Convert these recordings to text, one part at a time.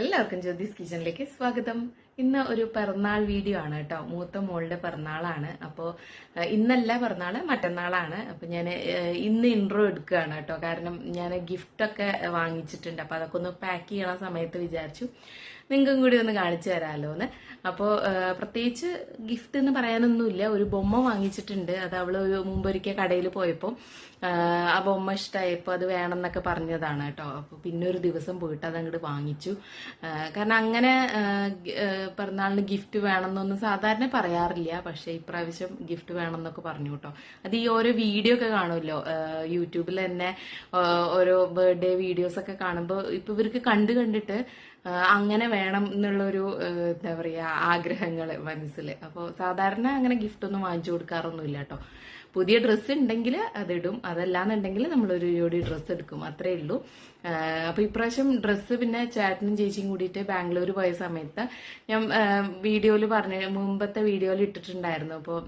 എല്ലാവർക്കും ജ്യോതിസ് കിച്ചണിലേക്ക് സ്വാഗതം. ഇന്ന് ഒരു പിറന്നാൾ വീഡിയോ ആണ് കേട്ടോ. മൂത്ത മോളുടെ പിറന്നാളാണ്. അപ്പോൾ ഇന്നല്ല പിറന്നാൾ മറ്റന്നാളാണ്. അപ്പോൾ ഞാൻ ഇന്ന് ഇൻട്രോ എടുക്കുകയാണ് കേട്ടോ. കാരണം ഞാൻ ഗിഫ്റ്റൊക്കെ വാങ്ങിച്ചിട്ടുണ്ട്. അപ്പോൾ അതൊക്കെ ഒന്ന് പാക്ക് ചെയ്യണ സമയത്ത് വിചാരിച്ചു. നിങ്ങൾക്കും കൂടി ഒന്ന് കാണിച്ചു തരാമല്ലോ എന്ന് അപ്പോൾ പ്രത്യേകിച്ച് ഗിഫ്റ്റ് എന്ന് പറയാനൊന്നുമില്ല. ഒരു ബൊമ്മ വാങ്ങിച്ചിട്ടുണ്ട്. അത് അവൾ മുമ്പൊരിക്കൽ കടയിൽ പോയപ്പോൾ ആ ബൊമ്മ ഇഷ്ടമായപ്പോൾ അത് വേണമെന്നൊക്കെ പറഞ്ഞതാണ് കേട്ടോ. അപ്പോൾ പിന്നെ ഒരു ദിവസം പോയിട്ട് അത് അങ്ങോട്ട് വാങ്ങിച്ചു കാരണം അങ്ങനെ പിറന്നാളിന് ഗിഫ്റ്റ് വേണമെന്നൊന്നും സാധാരണ പറയാറില്ല. പക്ഷേ ഇപ്രാവശ്യം ഗിഫ്റ്റ് വേണമെന്നൊക്കെ പറഞ്ഞു കേട്ടോ. അത് ഈ ഓരോ വീഡിയോ ഒക്കെ കാണുമല്ലോ? യൂട്യൂബിൽ തന്നെ ഓരോ ബർത്ത്ഡേ വീഡിയോസ് ഒക്കെ കാണുമ്പോൾ ഇപ്പോൾ ഇവർക്ക് കണ്ടു കണ്ടിട്ട് അങ്ങനെ വേണം എന്നുള്ളൊരു എന്താ പറയുക ആഗ്രഹങ്ങൾ മനസ്സിൽ അപ്പോൾ സാധാരണ അങ്ങനെ ഗിഫ്റ്റ് ഒന്നും വാങ്ങിച്ചു കൊടുക്കാറൊന്നുമില്ല കേട്ടോ പുതിയ ഡ്രസ്സ് ഉണ്ടെങ്കിൽ അതിടും. അതല്ലാന്നുണ്ടെങ്കിൽ നമ്മളൊരു ജോഡി ഡ്രസ്സ് എടുക്കും. അത്രേ ഉള്ളൂ. അപ്പോൾ അപ്പൊ ഇപ്രാവശ്യം ഡ്രസ്സ് പിന്നെ ചേട്ടനും ചേച്ചിയും കൂടിയിട്ട് ബാംഗ്ലൂർ പോയ സമയത്ത് ഞാൻ വീഡിയോയിൽ പറഞ്ഞ മുമ്പത്തെ വീഡിയോയിൽ ഇട്ടിട്ടുണ്ടായിരുന്നു. അപ്പോൾ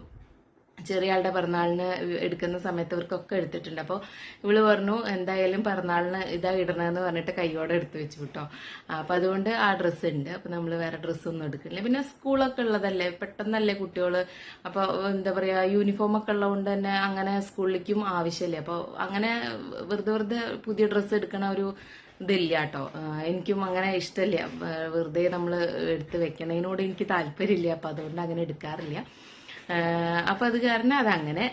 ചെറിയ ആളുടെ പിറന്നാളിന് എടുക്കുന്ന സമയത്ത് ഇവർക്കൊക്കെ എടുത്തിട്ടുണ്ട്. അപ്പോൾ ഇവൾ പറഞ്ഞു എന്തായാലും പിറന്നാളിന് ഇതാ ഇടണമെന്ന് പറഞ്ഞിട്ട് കൈയോടെ എടുത്തു വെച്ചു കേട്ടോ അപ്പം അതുകൊണ്ട് ആ ഡ്രസ്സ് ഉണ്ട്. അപ്പം നമ്മൾ വേറെ ഡ്രസ്സൊന്നും എടുക്കുന്നില്ല. പിന്നെ സ്കൂളൊക്കെ ഉള്ളതല്ലേ? പെട്ടെന്നല്ലേ കുട്ടികൾ അപ്പോൾ എന്താ പറയുക യൂണിഫോം ഒക്കെ ഉള്ളതുകൊണ്ട് തന്നെ അങ്ങനെ സ്കൂളിലേക്കും ആവശ്യമില്ല. അപ്പോൾ അങ്ങനെ വെറുതെ വെറുതെ പുതിയ ഡ്രസ്സ് എടുക്കണ ഒരു ഇതില്ല കേട്ടോ എനിക്കും അങ്ങനെ ഇഷ്ടമില്ല. വെറുതെ നമ്മൾ എടുത്ത് വെക്കണതിനോട് എനിക്ക് താല്പര്യമില്ല. അപ്പം അതുകൊണ്ട് അങ്ങനെ എടുക്കാറില്ല. അപ്പൊ അത് കാരണം അതങ്ങനെ.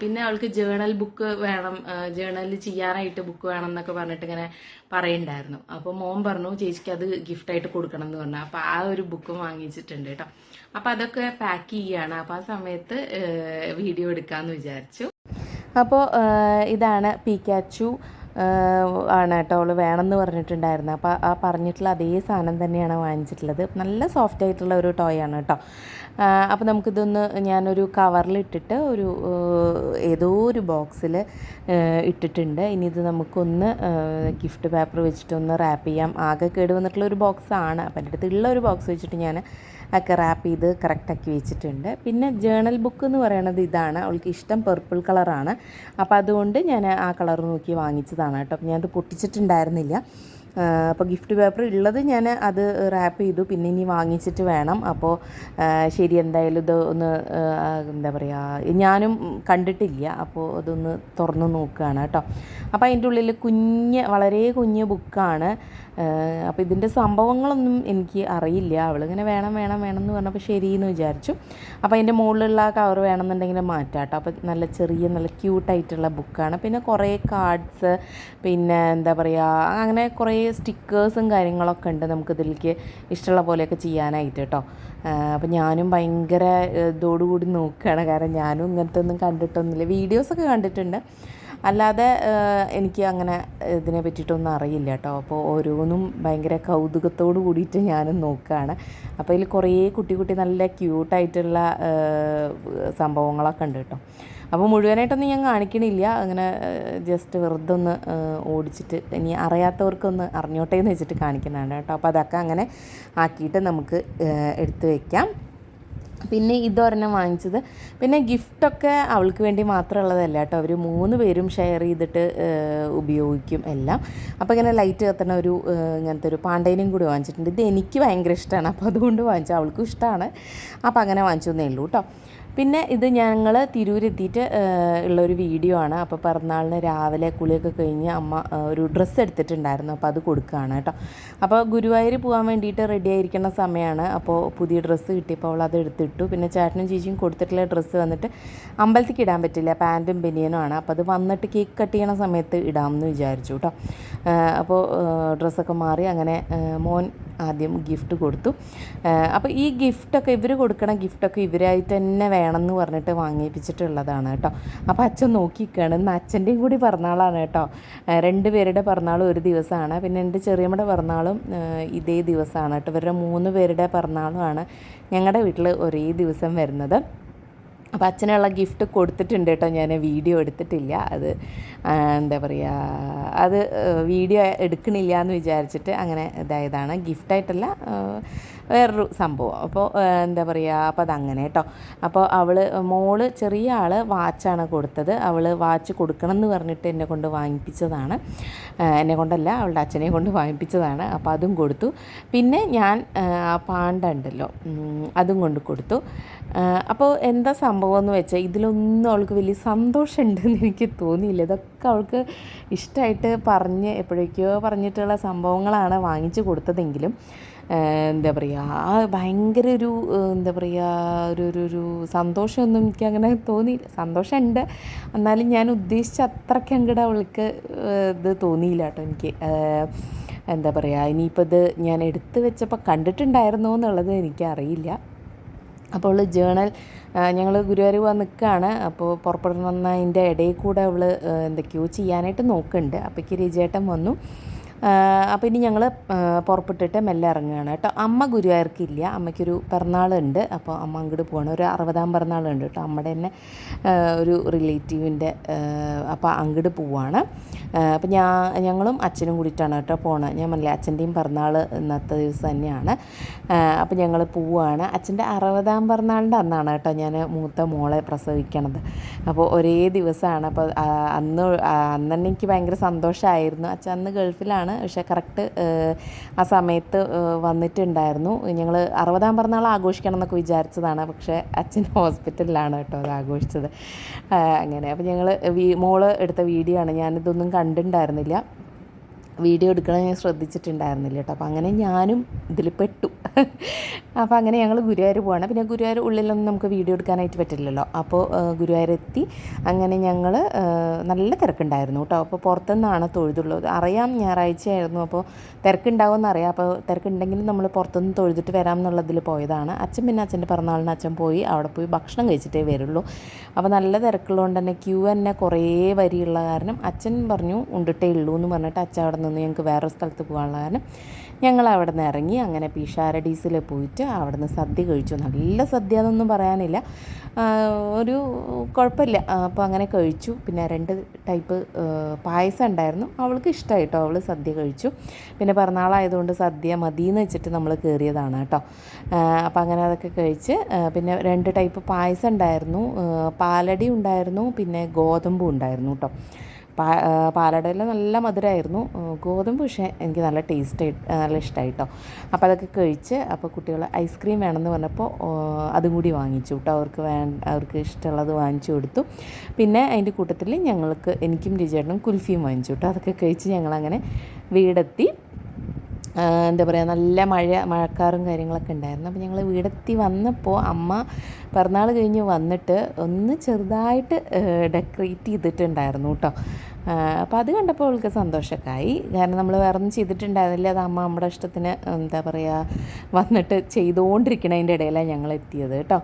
പിന്നെ അവൾക്ക് ജേണൽ ബുക്ക് വേണം ജേണലിൽ ചെയ്യാനായിട്ട് ബുക്ക് വേണം എന്നൊക്കെ പറഞ്ഞിട്ട് ഇങ്ങനെ പറയണ്ടായിരുന്നു. അപ്പൊ മോൻ പറഞ്ഞു ചേച്ചിക്ക് അത് ഗിഫ്റ്റ് ആയിട്ട് കൊടുക്കണം എന്ന് പറഞ്ഞു. അപ്പൊ ആ ഒരു ബുക്കും വാങ്ങിച്ചിട്ടുണ്ട് കേട്ടോ അപ്പൊ അതൊക്കെ പാക്ക് ചെയ്യാണ്. അപ്പൊ ആ സമയത്ത് വീഡിയോ എടുക്കാന്ന് വിചാരിച്ചു. അപ്പോൾ ഇതാണ് പീക്കാച്ചു ആണ് കേട്ടോ അവൾ വേണമെന്ന് പറഞ്ഞിട്ടുണ്ടായിരുന്നു. അപ്പോൾ ആ പറഞ്ഞിട്ടുള്ള അതേ സാധനം തന്നെയാണ് വാങ്ങിച്ചിട്ടുള്ളത്. നല്ല സോഫ്റ്റ് ആയിട്ടുള്ള ഒരു ടോയ് ആണ് കേട്ടോ. അപ്പോൾ നമുക്കിതൊന്ന് ഞാനൊരു കവറിലിട്ടിട്ട് ഒരു ഏതോ ഒരു ബോക്സിൽ ഇട്ടിട്ടുണ്ട്. ഇനി ഇത് നമുക്കൊന്ന് ഗിഫ്റ്റ് പേപ്പർ വെച്ചിട്ടൊന്ന് റാപ്പ് ചെയ്യാം. ആകെ കേട് വന്നിട്ടുള്ള ഒരു ബോക്സാണ് അപ്പം എന്റെ അടുത്തുള്ള ഒരു ബോക്സ് വെച്ചിട്ട് ഞാൻ ഒക്കെ റാപ്പ് ചെയ്ത് കറക്റ്റാക്കി വെച്ചിട്ടുണ്ട്. പിന്നെ ജേണൽ ബുക്ക് എന്ന് പറയുന്നത് ഇതാണ്. അവൾക്ക് ഇഷ്ടം പർപ്പിൾ കളറാണ് അപ്പോൾ അതുകൊണ്ട് ഞാൻ ആ കളർ നോക്കി വാങ്ങിച്ചതാണ് കേട്ടോ. ഞാനത് പൊട്ടിച്ചിട്ടുണ്ടായിരുന്നില്ല. അപ്പോൾ ഗിഫ്റ്റ് പേപ്പർ ഉള്ളത് ഞാൻ അത് റാപ്പ് ചെയ്തു. പിന്നെ ഇനി വാങ്ങിച്ചിട്ട് വേണം. അപ്പോൾ ശരി എന്തായാലും ഇത് ഒന്ന് എന്താ പറയുക ഞാനും കണ്ടിട്ടില്ല. അപ്പോൾ അതൊന്ന് തുറന്ന് നോക്കുകയാണ് കേട്ടോ. അപ്പോൾ അതിന്റെ ഉള്ളിൽ കുഞ്ഞ് വളരെ കുഞ്ഞ് ബുക്കാണ്. അപ്പോൾ ഇതിന്റെ സംഭവങ്ങളൊന്നും എനിക്ക് അറിയില്ല. അവളിങ്ങനെ വേണം വേണം വേണം എന്ന് പറഞ്ഞപ്പോൾ ശരി എന്ന് വിചാരിച്ചു. അപ്പോൾ അതിന്റെ മുകളിലുള്ള കവർ വേണമെന്നുണ്ടെങ്കിൽ മാറ്റാം കേട്ടോ. അപ്പോൾ നല്ല ചെറിയ നല്ല ക്യൂട്ടായിട്ടുള്ള ബുക്കാണ് പിന്നെ കുറേ കാർഡ്സ് പിന്നെ എന്താ പറയുക അങ്ങനെ കുറേ സ്റ്റിക്കേഴ്സും കാര്യങ്ങളൊക്കെ ഉണ്ട് നമുക്ക് ഇതിലേക്ക് ഇഷ്ടമുള്ള പോലെയൊക്കെ ചെയ്യാനായിട്ട് കേട്ടോ. അപ്പോൾ ഞാനും ഭയങ്കര ഇതോടുകൂടി നോക്കുകയാണ്. കാരണം ഞാനും ഇങ്ങനത്തെ ഒന്നും കണ്ടിട്ടൊന്നുമില്ല. വീഡിയോസൊക്കെ കണ്ടിട്ടുണ്ട്. അല്ലാതെ എനിക്ക് അങ്ങനെ ഇതിനെ പറ്റിയിട്ടൊന്നും അറിയില്ല കേട്ടോ. അപ്പോൾ ഓരോന്നും ഭയങ്കര കൗതുകത്തോട് കൂടിയിട്ട് ഞാനും നോക്കുകയാണ് അപ്പോൾ ഇതിൽ കുറേ കുട്ടി കുട്ടി നല്ല ക്യൂട്ടായിട്ടുള്ള സംഭവങ്ങളൊക്കെ ഉണ്ട് കേട്ടോ. അപ്പോൾ മുഴുവനായിട്ടൊന്നും ഞാൻ കാണിക്കണില്ല. അങ്ങനെ ജസ്റ്റ് വെറുതെ ഒന്ന് ഓടിച്ചിട്ട് ഇനി അറിയാത്തവർക്കൊന്ന് അറിഞ്ഞോട്ടെ എന്ന് വെച്ചിട്ട് കാണിക്കുന്നതാണ് കേട്ടോ. അപ്പോൾ അതൊക്കെ അങ്ങനെ ആക്കിയിട്ട് നമുക്ക് എടുത്തു വയ്ക്കാം പിന്നെ ഇതൊരെണ്ണം വാങ്ങിച്ചത്. പിന്നെ ഗിഫ്റ്റൊക്കെ അവൾക്ക് വേണ്ടി മാത്രമുള്ളതല്ല കേട്ടോ. അവർ മൂന്ന് പേരും ഷെയർ ചെയ്തിട്ട് ഉപയോഗിക്കും എല്ലാം. അപ്പോൾ ഇങ്ങനെ ലൈറ്റ് കത്തണ ഒരു ഇങ്ങനത്തെ ഒരു പാണ്ടേനും കൂടി വാങ്ങിച്ചിട്ടുണ്ട്. ഇത് എനിക്ക് ഭയങ്കര ഇഷ്ടമാണ് അപ്പോൾ അതുകൊണ്ട് വാങ്ങിച്ചു. അവൾക്കും ഇഷ്ടമാണ് അപ്പോൾ അങ്ങനെ വാങ്ങിച്ചു എന്നേ ഉള്ളൂ കേട്ടോ. പിന്നെ ഇത് ഞങ്ങൾ തിരൂരെത്തിയിട്ട് ഉള്ളൊരു വീഡിയോ ആണ്. അപ്പോൾ പിറന്നാളിന് രാവിലെ കുളിയൊക്കെ കഴിഞ്ഞ് അമ്മ ഒരു ഡ്രസ്സ് എടുത്തിട്ടുണ്ടായിരുന്നു. അപ്പോൾ അത് കൊടുക്കുകയാണ് കേട്ടോ. അപ്പോൾ ഗുരുവായൂർ പോകാൻ വേണ്ടിയിട്ട് റെഡി ആയിരിക്കുന്ന സമയമാണ് അപ്പോൾ പുതിയ ഡ്രസ്സ് കിട്ടിയപ്പോൾ അവൾ അത് എടുത്തിട്ടു. പിന്നെ ചേട്ടനും ചേച്ചിയും കൊടുത്തിട്ടുള്ള ഡ്രസ്സ് വന്നിട്ട് അമ്പലത്തേക്ക് ഇടാൻ പറ്റില്ല. പാന്റും ബനിയനും ആണ്. അപ്പോൾ അത് വന്നിട്ട് കേക്ക് കട്ട് ചെയ്യണ സമയത്ത് ഇടാമെന്ന് വിചാരിച്ചു കേട്ടോ. അപ്പോൾ ഡ്രസ്സൊക്കെ മാറി അങ്ങനെ മോൻ ആദ്യം ഗിഫ്റ്റ് കൊടുത്തു. അപ്പോൾ ഈ ഗിഫ്റ്റൊക്കെ ഇവർ കൊടുക്കണ ഗിഫ്റ്റൊക്കെ ഇവരായിട്ട് തന്നെ വേണമെന്ന് പറഞ്ഞിട്ട് വാങ്ങിപ്പിച്ചിട്ടുള്ളതാണ് കേട്ടോ. അപ്പോൾ അച്ഛൻ നോക്കിക്കാണ്. ഇന്ന് അച്ഛന്റെയും കൂടി പിറന്നാളാണ് കേട്ടോ. രണ്ട് പേരുടെ പിറന്നാളും ഒരു ദിവസമാണ്. പിന്നെ എന്റെ ചെറിയമ്മയുടെ പിറന്നാളും ഇതേ ദിവസമാണ് കേട്ടോ. ഇവരുടെ മൂന്ന് പേരുടെ പിറന്നാളുമാണ് ഞങ്ങളുടെ വീട്ടിൽ ഒരേ ദിവസം വരുന്നത്. അപ്പോൾ അച്ഛനുള്ള ഗിഫ്റ്റ് കൊടുത്തിട്ടുണ്ട് കേട്ടോ. ഞാൻ വീഡിയോ എടുത്തിട്ടില്ല. അത് എന്താ പറയുക അത് വീഡിയോ എടുക്കണില്ല എന്ന് വിചാരിച്ചിട്ട് അങ്ങനെ ഇതായതാണ്. ഗിഫ്റ്റായിട്ടല്ല വേറൊരു സംഭവം. അപ്പോൾ എന്താ പറയുക അപ്പോൾ അതങ്ങനെ കേട്ടോ അപ്പോൾ അവൾ മോൾ ചെറിയ ആൾ വാച്ചാണ് കൊടുത്തത്. അവൾ വാച്ച് കൊടുക്കണം എന്ന് പറഞ്ഞിട്ട് എന്നെ കൊണ്ട് വാങ്ങിപ്പിച്ചതാണ്. എന്നെ കൊണ്ടല്ല അവളുടെ അച്ഛനെ കൊണ്ട് വാങ്ങിപ്പിച്ചതാണ്. അപ്പോൾ അതും കൊടുത്തു. പിന്നെ ഞാൻ ആ പാണ്ട ഉണ്ടല്ലോ അതും കൊണ്ട് കൊടുത്തു. അപ്പോൾ എന്താ സംഭവം എന്ന് വെച്ചാൽ ഇതിലൊന്നും അവൾക്ക് വലിയ സന്തോഷമുണ്ടെന്ന് എനിക്ക് തോന്നിയില്ല. ഇതൊക്കെ അവൾക്ക് ഇഷ്ടമായിട്ട് പറഞ്ഞ് എപ്പോഴേക്കോ പറഞ്ഞിട്ടുള്ള സംഭവങ്ങളാണ് വാങ്ങിച്ചു കൊടുത്തതെങ്കിലും. എന്താ പറയുക ആ ഭയങ്കര ഒരു എന്താ പറയുക ഒരു ഒരു ഒരു സന്തോഷമൊന്നും എനിക്ക് അങ്ങനെ തോന്നിയില്ല. സന്തോഷമുണ്ട്. എന്നാലും ഞാൻ ഉദ്ദേശിച്ച അത്രയ്ക്ക് അങ്ങോട്ട് അവൾക്ക് ഇത് തോന്നിയില്ല കേട്ടോ എനിക്ക്. എന്താ പറയുക ഇനിയിപ്പോൾ ഇത് ഞാൻ എടുത്തു വെച്ചപ്പോൾ കണ്ടിട്ടുണ്ടായിരുന്നോ എന്നുള്ളത് എനിക്കറിയില്ല. അപ്പോൾ ജേണൽ ഞങ്ങൾ ഗുരുവായൂർ വന്ന് നിൽക്കുകയാണ് അപ്പോൾ പുറപ്പെടണമെന്നതിന്റെ ഇടയിൽ കൂടെ അവൾ എന്തൊക്കെയോ ചെയ്യാനായിട്ട് നോക്കുന്നുണ്ട്. അപ്പോഴേക്ക് രജേട്ടൻ വന്നു. അപ്പോൾ ഇനി ഞങ്ങൾ പുറപ്പെട്ടിട്ട് മെല്ലെ ഇറങ്ങുകയാണ് കേട്ടോ. അമ്മ ഗുരുവായൂർക്കില്ല. അമ്മയ്ക്കൊരു പിറന്നാളുണ്ട്. അപ്പോൾ അമ്മ അങ്ങോട്ട് പോകണം ഒരു അറുപതാം പിറന്നാളുണ്ട് കേട്ടോ. അമ്മയുടെ തന്നെ ഒരു റിലേറ്റീവിന്റെ അപ്പോൾ അങ്ങോട്ട് പോവാണ്. അപ്പോൾ ഞാൻ ഞങ്ങളും അച്ഛനും കൂടിയിട്ടാണ് കേട്ടോ പോണത് ഞാൻ മനസ്സിലെ അച്ഛന്റെയും പിറന്നാൾ ഇന്നത്തെ ദിവസം തന്നെയാണ്. അപ്പോൾ ഞങ്ങൾ പോവുകയാണ് അച്ഛന്റെ അറുപതാം പിറന്നാളിന്റെ അന്നാണ് കേട്ടോ ഞാൻ മൂത്ത മോളെ പ്രസവിക്കണത്. അപ്പോൾ ഒരേ ദിവസമാണ് അപ്പോൾ അന്ന് അന്ന് എനിക്ക് ഭയങ്കര സന്തോഷമായിരുന്നു അച്ഛൻ അന്ന് ഗൾഫിലാണ്. പക്ഷേ കറക്റ്റ് ആ സമയത്ത് വന്നിട്ടുണ്ടായിരുന്നു. ഞങ്ങൾ അറുപതാം പിറന്നാൾ ആഘോഷിക്കണം എന്നൊക്കെ വിചാരിച്ചതാണ്. പക്ഷേ അച്ഛൻ ഹോസ്പിറ്റലിലാണ് കേട്ടോ അത് ആഘോഷിച്ചത്. അങ്ങനെ. അപ്പോൾ ഞങ്ങൾ മോൾ എടുത്ത വീഡിയോ ആണ്. ഞാനിതൊന്നും കണ്ടിട്ടുണ്ടായിരുന്നില്ല. വീഡിയോ എടുക്കണം ഞാൻ ശ്രദ്ധിച്ചിട്ടുണ്ടായിരുന്നില്ല കേട്ടോ. അപ്പോൾ അങ്ങനെ ഞാനും ഇതിൽ പെട്ടു. അപ്പോൾ അങ്ങനെ ഞങ്ങൾ ഗുരുവായൂർ പോകണം പിന്നെ ഗുരുവായൂർ ഉള്ളിലൊന്നും നമുക്ക് വീഡിയോ എടുക്കാനായിട്ട് പറ്റില്ലല്ലോ. അപ്പോൾ ഗുരുവായൂർ എത്തി അങ്ങനെ ഞങ്ങൾ നല്ല തിരക്കുണ്ടായിരുന്നു കേട്ടോ. അപ്പോൾ പുറത്തുനിന്നാണ് തൊഴുതുള്ളത്. അറിയാം ഞായറാഴ്ചയായിരുന്നു. അപ്പോൾ തിരക്കുണ്ടാവുമെന്ന് അറിയാം. അപ്പോൾ തിരക്കുണ്ടെങ്കിലും നമ്മൾ പുറത്തുനിന്ന് തൊഴുതിട്ട് വരാം എന്നുള്ളതിൽ പോയതാണ്. അച്ഛൻ പിന്നെ അച്ഛന്റെ പിറന്നാളിന് അച്ഛൻ പോയി. അവിടെ പോയി ഭക്ഷണം കഴിച്ചിട്ടേ വരുള്ളൂ. അപ്പോൾ നല്ല തിരക്കുള്ളതുകൊണ്ട് തന്നെ ക്യൂ തന്നെ കുറേ വരിയുള്ള കാരണം അച്ഛൻ പറഞ്ഞു ഉണ്ടിട്ടേ ഉള്ളൂ എന്ന് പറഞ്ഞിട്ട് അച്ഛൻ അവിടെ നിന്ന് ഞങ്ങൾക്ക് വേറെ സ്ഥലത്ത് പോകാനുള്ള കാരണം ഞങ്ങൾ അവിടെ നിന്ന് ഇറങ്ങി അങ്ങനെ പീഷാരഡീസിൽ പോയിട്ട് അവിടെ നിന്ന് സദ്യ കഴിച്ചു. നല്ല സദ്യ എന്നൊന്നും പറയാനില്ല. ഒരു കുഴപ്പമില്ല. അപ്പോൾ അങ്ങനെ കഴിച്ചു. പിന്നെ രണ്ട് ടൈപ്പ് പായസം ഉണ്ടായിരുന്നു. അവൾക്ക് ഇഷ്ടമായിട്ടോ? അവൾ സദ്യ കഴിച്ചു. പിന്നെ പിറന്നാളായതുകൊണ്ട് സദ്യ മതിയെന്ന് വെച്ചിട്ട് നമ്മൾ കയറിയതാണ് കേട്ടോ. അപ്പോൾ അങ്ങനെ അതൊക്കെ കഴിച്ച് പിന്നെ രണ്ട് ടൈപ്പ് പായസം ഉണ്ടായിരുന്നു. പാലടി ഉണ്ടായിരുന്നു. പിന്നെ ഗോതമ്പും ഉണ്ടായിരുന്നു കേട്ടോ. പാ പാലടയിൽ നല്ല മധുരമായിരുന്നു ഗോതമ്പ് പക്ഷേ എനിക്ക് നല്ല ടേസ്റ്റ് നല്ല ഇഷ്ടമായി കേട്ടോ അപ്പോൾ അതൊക്കെ കഴിച്ച് അപ്പോൾ കുട്ടികൾ ഐസ്ക്രീം വേണമെന്ന് പറഞ്ഞപ്പോൾ അതും കൂടി വാങ്ങിച്ചു കേട്ടോ അവർക്ക് വേ അവർക്ക് ഇഷ്ടമുള്ളത് വാങ്ങിച്ചു കൊടുത്തു. പിന്നെ അതിന്റെ കൂട്ടത്തിൽ ഞങ്ങൾക്ക് എനിക്കും രുചിയായിട്ടും കുൽഫിയും വാങ്ങിച്ചു കേട്ടോ അതൊക്കെ കഴിച്ച് ഞങ്ങളങ്ങനെ വീടെത്തി. എന്താ പറയുക നല്ല മഴ മഴക്കാറും കാര്യങ്ങളൊക്കെ ഉണ്ടായിരുന്നു. അപ്പോൾ ഞങ്ങൾ വീടെത്തി വന്നപ്പോൾ അമ്മ പിറന്നാൾ കഴിഞ്ഞ് വന്നിട്ട് ഒന്ന് ചെറുതായിട്ട് ഡെക്കറേറ്റ് ചെയ്തിട്ടുണ്ടായിരുന്നു കേട്ടോ അപ്പോൾ അത് കണ്ടപ്പോൾ അവൾക്ക് സന്തോഷമൊക്കെ ആയി കാരണം നമ്മൾ വേറെ ഒന്നും ചെയ്തിട്ടുണ്ടായിരുന്നില്ല. അത് അമ്മ നമ്മുടെ ഇഷ്ടത്തിന് എന്താ പറയുക വന്നിട്ട് ചെയ്തുകൊണ്ടിരിക്കണതിന്റെ ഇടയിലാണ് ഞങ്ങൾ എത്തിയത് കേട്ടോ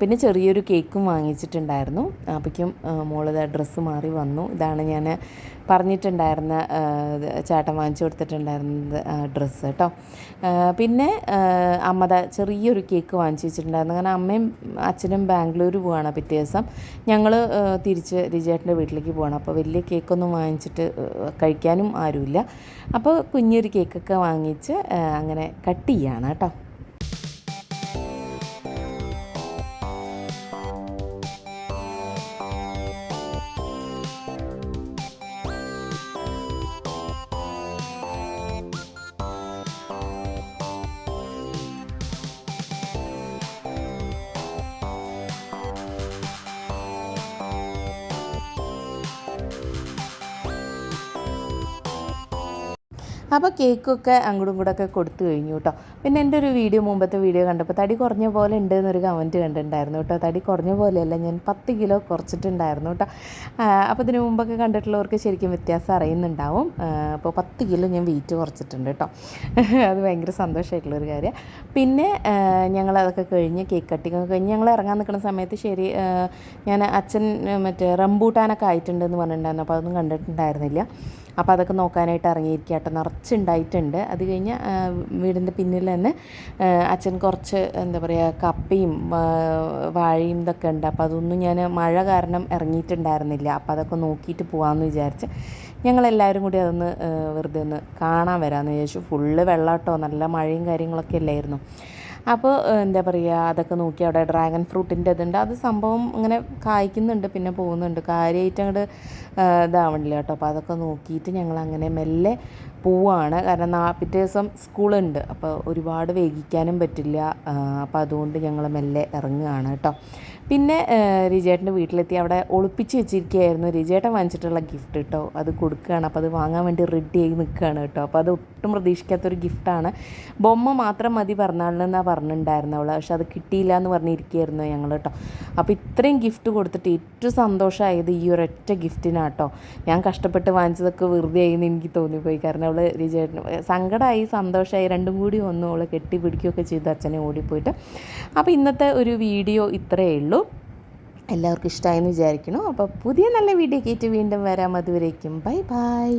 പിന്നെ ചെറിയൊരു കേക്കും വാങ്ങിച്ചിട്ടുണ്ടായിരുന്നു. അപ്പോഴേക്കും മോളത് ഡ്രസ്സ് മാറി വന്നു. ഇതാണ് ഞാൻ പറഞ്ഞിട്ടുണ്ടായിരുന്ന ചേട്ടൻ വാങ്ങിച്ചു കൊടുത്തിട്ടുണ്ടായിരുന്നത് ഡ്രസ്സ് കേട്ടോ. പിന്നെ അമ്മ ചെറിയൊരു കേക്ക് വാങ്ങിച്ചു വെച്ചിട്ടുണ്ടായിരുന്നു. കാരണം അമ്മയും അച്ഛനും ബാംഗ്ലൂർ പോവാണ് പിറ്റേ ദിവസം. ഞങ്ങൾ തിരിച്ച് റിജേട്ടന്റെ വീട്ടിലേക്ക് പോകണം അപ്പോൾ വലിയ കേക്കൊന്നും വാങ്ങിച്ചിട്ട് കഴിക്കാനും ആരുമില്ല. അപ്പോൾ കുഞ്ഞൊരു കേക്കൊക്കെ വാങ്ങിച്ച് അങ്ങനെ കട്ട് ചെയ്യാണ് കേട്ടോ. അപ്പോൾ കേക്കൊക്കെ അങ്ങോട്ടും ഇങ്ങോട്ടൊക്കെ കൊടുത്തു കഴിഞ്ഞു കേട്ടോ പിന്നെ എന്റെ ഒരു വീഡിയോ മുമ്പത്തെ വീഡിയോ കണ്ടപ്പോൾ തടി കുറഞ്ഞ പോലെ ഉണ്ട് എന്നൊരു കമന്റ് കണ്ടിട്ടുണ്ടായിരുന്നു കേട്ടോ തടി കുറഞ്ഞ പോലെയല്ല ഞാൻ പത്ത് കിലോ കുറച്ചിട്ടുണ്ടായിരുന്നു കേട്ടോ അപ്പോൾ ഇതിന് മുമ്പൊക്കെ കണ്ടിട്ടുള്ളവർക്ക് ശരിക്കും വ്യത്യാസം അറിയുന്നുണ്ടാവും. അപ്പോൾ പത്ത് കിലോ ഞാൻ വെയിറ്റ് കുറച്ചിട്ടുണ്ട് കേട്ടോ അത് ഭയങ്കര സന്തോഷമായിട്ടുള്ളൊരു കാര്യം. പിന്നെ ഞങ്ങൾ അതൊക്കെ കഴിഞ്ഞ് കേക്ക് കട്ടിങ് ഒക്കെ കഴിഞ്ഞ് ഞങ്ങൾ ഇറങ്ങാൻ നിൽക്കുന്ന സമയത്ത് ശരി ഞാൻ അച്ഛൻ മറ്റേ റംബൂട്ടാനൊക്കെ ആയിട്ടുണ്ടെന്ന് പറഞ്ഞിട്ടുണ്ടായിരുന്നു. അപ്പോൾ അതൊന്നും കണ്ടിട്ടുണ്ടായിരുന്നില്ല. അപ്പോൾ അതൊക്കെ നോക്കാനായിട്ട് ഇറങ്ങിയിരിക്കുക കേട്ടോ. നിറച്ചുണ്ടായിട്ടുണ്ട്. അത് കഴിഞ്ഞ് വീടിന്റെ പിന്നിൽ തന്നെ അച്ഛൻ കുറച്ച് എന്താ പറയുക കപ്പയും വാഴയും ഇതൊക്കെ ഉണ്ട്. അപ്പോൾ അതൊന്നും ഞാൻ മഴ കാരണം ഇറങ്ങിയിട്ടുണ്ടായിരുന്നില്ല. അപ്പോൾ അതൊക്കെ നോക്കിയിട്ട് പോകാമെന്ന് വിചാരിച്ച് ഞങ്ങളെല്ലാവരും കൂടി അതൊന്ന് വെറുതെ ഒന്ന് കാണാൻ വരാമെന്ന് വിചാരിച്ചു. ഫുള്ള് വെള്ളാട്ടോ. നല്ല മഴയും കാര്യങ്ങളൊക്കെ അല്ലായിരുന്നു. അപ്പോൾ എന്താ പറയുക അതൊക്കെ നോക്കി അവിടെ ഡ്രാഗൺ ഫ്രൂട്ടിന്റെ ഇതുണ്ട്. അത് സംഭവം ഇങ്ങനെ കായ്ക്കുന്നുണ്ട് പിന്നെ പോകുന്നുണ്ട്. കാര്യമായിട്ട് അങ്ങോട്ട് ഇതാവണില്ല കേട്ടോ. അപ്പോൾ അതൊക്കെ നോക്കിയിട്ട് ഞങ്ങൾ അങ്ങനെ മെല്ലെ പോവാണ്. കാരണം നാ പിറ്റേ ദിവസം സ്കൂളുണ്ട്. അപ്പോൾ ഒരുപാട് വേഗിക്കാനും പറ്റില്ല. അപ്പോൾ അതുകൊണ്ട് ഞങ്ങൾ മെല്ലെ ഇറങ്ങുകയാണ് കേട്ടോ. പിന്നെ റിജേട്ടന്റെ വീട്ടിലെത്തി. അവിടെ ഒളിപ്പിച്ച് വെച്ചിരിക്കുകയായിരുന്നു. റിജേട്ടൻ വാങ്ങിച്ചിട്ടുള്ള ഗിഫ്റ്റ് കേട്ടോ അത് കൊടുക്കുകയാണ്. അപ്പോൾ അത് വാങ്ങാൻ വേണ്ടി റെഡി ആയി നിൽക്കുകയാണ് കേട്ടോ. അപ്പോൾ അത് ഒട്ടും പ്രതീക്ഷിക്കാത്തൊരു ഗിഫ്റ്റാണ് ബൊമ്മ മാത്രം മതി പറഞ്ഞാളെന്നാണ് പറഞ്ഞിട്ടുണ്ടായിരുന്നു അവൾ പക്ഷെ അത് കിട്ടിയില്ല എന്ന് പറഞ്ഞിരിക്കുകയായിരുന്നു ഞങ്ങൾ കേട്ടോ. അപ്പോൾ ഇത്രയും ഗിഫ്റ്റ് കൊടുത്തിട്ട് ഏറ്റവും സന്തോഷമായത് ഈ ഒരൊറ്റ കേട്ടോ. ഞാൻ കഷ്ടപ്പെട്ട് വാങ്ങിച്ചതൊക്കെ വെറുതെ ആയി എന്ന് എനിക്ക് തോന്നിപ്പോയി. കാരണം അവൾ വിജയേട്ടന് സങ്കടമായി സന്തോഷമായി രണ്ടും കൂടി വന്നു. അവൾ കെട്ടിപ്പിടിക്കുകയൊക്കെ ചെയ്തു. അച്ഛനെ ഓടിപ്പോയിട്ട്. അപ്പോൾ ഇന്നത്തെ ഒരു വീഡിയോ ഇത്രയേ ഉള്ളൂ. എല്ലാവർക്കും ഇഷ്ടമായെന്ന് വിചാരിക്കണം അപ്പോൾ പുതിയ നല്ല വീഡിയോ കേട്ട് വീണ്ടും വരാം. അതുവരേക്കും. Bye bye.